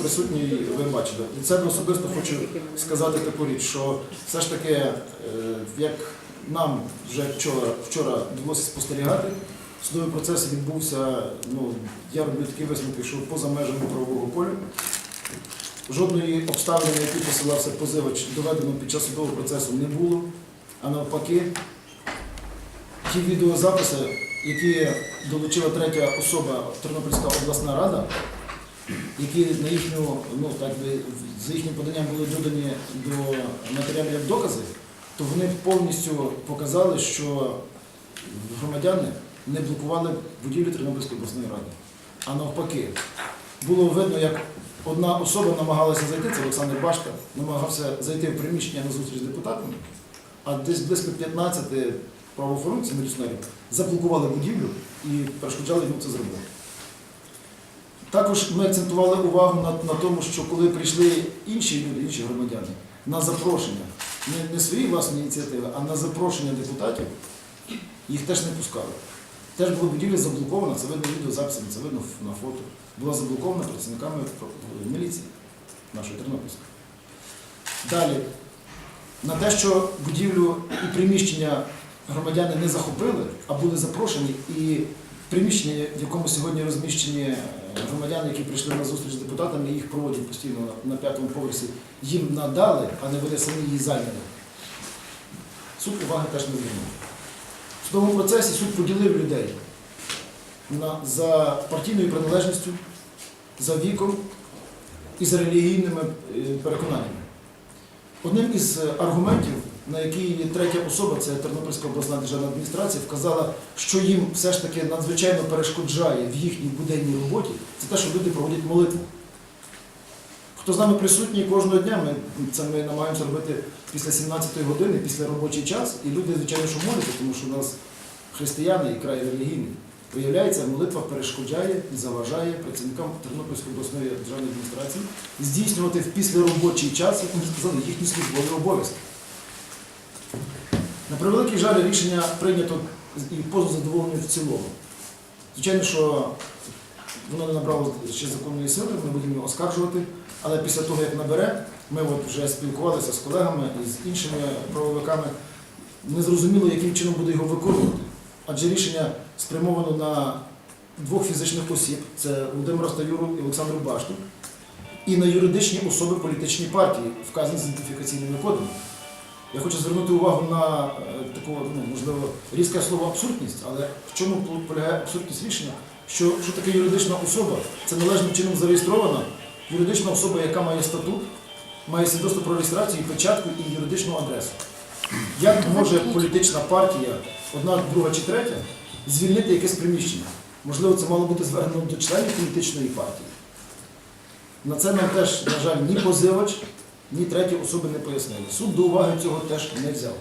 присутній, ви бачите. Від себе особисто хочу сказати таку річ, що все ж таки, е, як нам вже вчора, вчора довелося спостерігати, судовий процес відбувся, ну, я роблю такі висновки, що поза межами правового поля. Жодної обставини, на які посилався позивач, доведено під час судового процесу не було. А навпаки, ті відеозаписи, які долучила третя особа Тернопільська обласна рада, які на їхню, ну так би за їхнім поданням були додані до матеріалів як докази, то вони повністю показали, що громадяни не блокували будівлі Тернопільської обласної ради. А навпаки, було видно, як одна особа намагалася зайти, це Олександр Башка, намагався зайти в приміщення на зустріч з депутатами, а десь близько 15 правоохоронців міліціонерів заблокували будівлю і перешкоджали йому це зробити. Також ми акцентували увагу на, на тому, що коли прийшли інші люди, інші громадяни, на запрошення, не, не свої власні ініціативи, а на запрошення депутатів, їх теж не пускали. Теж була будівля заблокована, це видно відеозаписами, це видно на фото. Була заблокована працівниками міліції нашої Тернопільської. Далі, на те, що будівлю і приміщення громадяни не захопили, а були запрошені, і приміщення, в якому сьогодні розміщені е, громадяни, які прийшли на зустріч з депутатами, їх проводять постійно на п'ятому поверсі, їм надали, а не вони самі її зайняли. Суд уваги теж не звернув. В судовому процесі суд поділив людей за партійною приналежністю, за віком і за релігійними е, переконаннями. Одним із е, аргументів, на який третя особа, це Тернопільська обласна державна адміністрація, вказала, що їм все ж таки надзвичайно перешкоджає в їхній буденній роботі, це те, що люди проводять молитву. Хто з нами присутній кожного дня, ми це ми намагаємося робити після 17-ї години, після робочий час, і люди, звичайно, що моляться, тому що у нас християни і край релігійний. Виявляється, молитва перешкоджає і заважає працівникам Тернопільської обласної державної адміністрації здійснювати в післяробочий час, як ми сказали, їхні службові обов'язки. На превеликий жаль, рішення прийнято і поза задоволенням в цілому. Звичайно, що воно не набрало ще законної сили, ми будемо його оскаржувати, але після того, як набере, ми от вже спілкувалися з колегами і з іншими правовиками, не зрозуміло, яким чином буде його виконувати. Адже рішення спрямовано на двох фізичних осіб, це Володимира Ставюру і Олександру Башту, і на юридичні особи політичні партії, вказані з ідентифікаційними кодами. Я хочу звернути увагу на е, таку, ну, можливо, різке слово абсурдність, але в чому полягає абсурдність рішення? Що, що таке юридична особа? Це належним чином зареєстрована юридична особа, яка має статут, має свідоцтво про реєстрацію, печатку і юридичну адресу. Як може політична партія, одна, друга чи третя, звільнити якесь приміщення? Можливо, це мало бути звернено до членів політичної партії. На це нам теж, на жаль, ні позивач, ні треті особи не пояснили. Суд до уваги цього теж не взяв.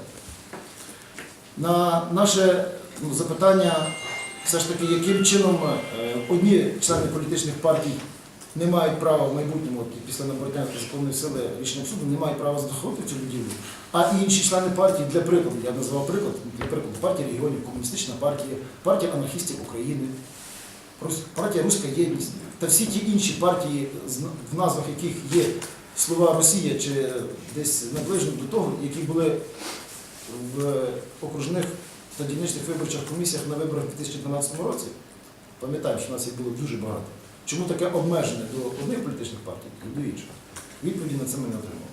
На наше ну, запитання, все ж таки, яким чином е, одні члени політичних партій не мають права в майбутньому, після набрання законної сили рішення суду, не мають права заходити цю будівлю. А інші члени партії, для прикладу, я назвав приклад, для прикладу, партія регіонів, комуністична партія, партія анархістів України, партія Руська єдність та всі ті інші партії, в назвах яких є слова Росія чи десь наближені до того, які були в окружних та дільничних виборчих комісіях на виборах у 2012 році. Пам'ятаємо, що в нас їх було дуже багато. Чому таке обмеження до одних політичних партій і до інших? Відповіді на це ми не отримали.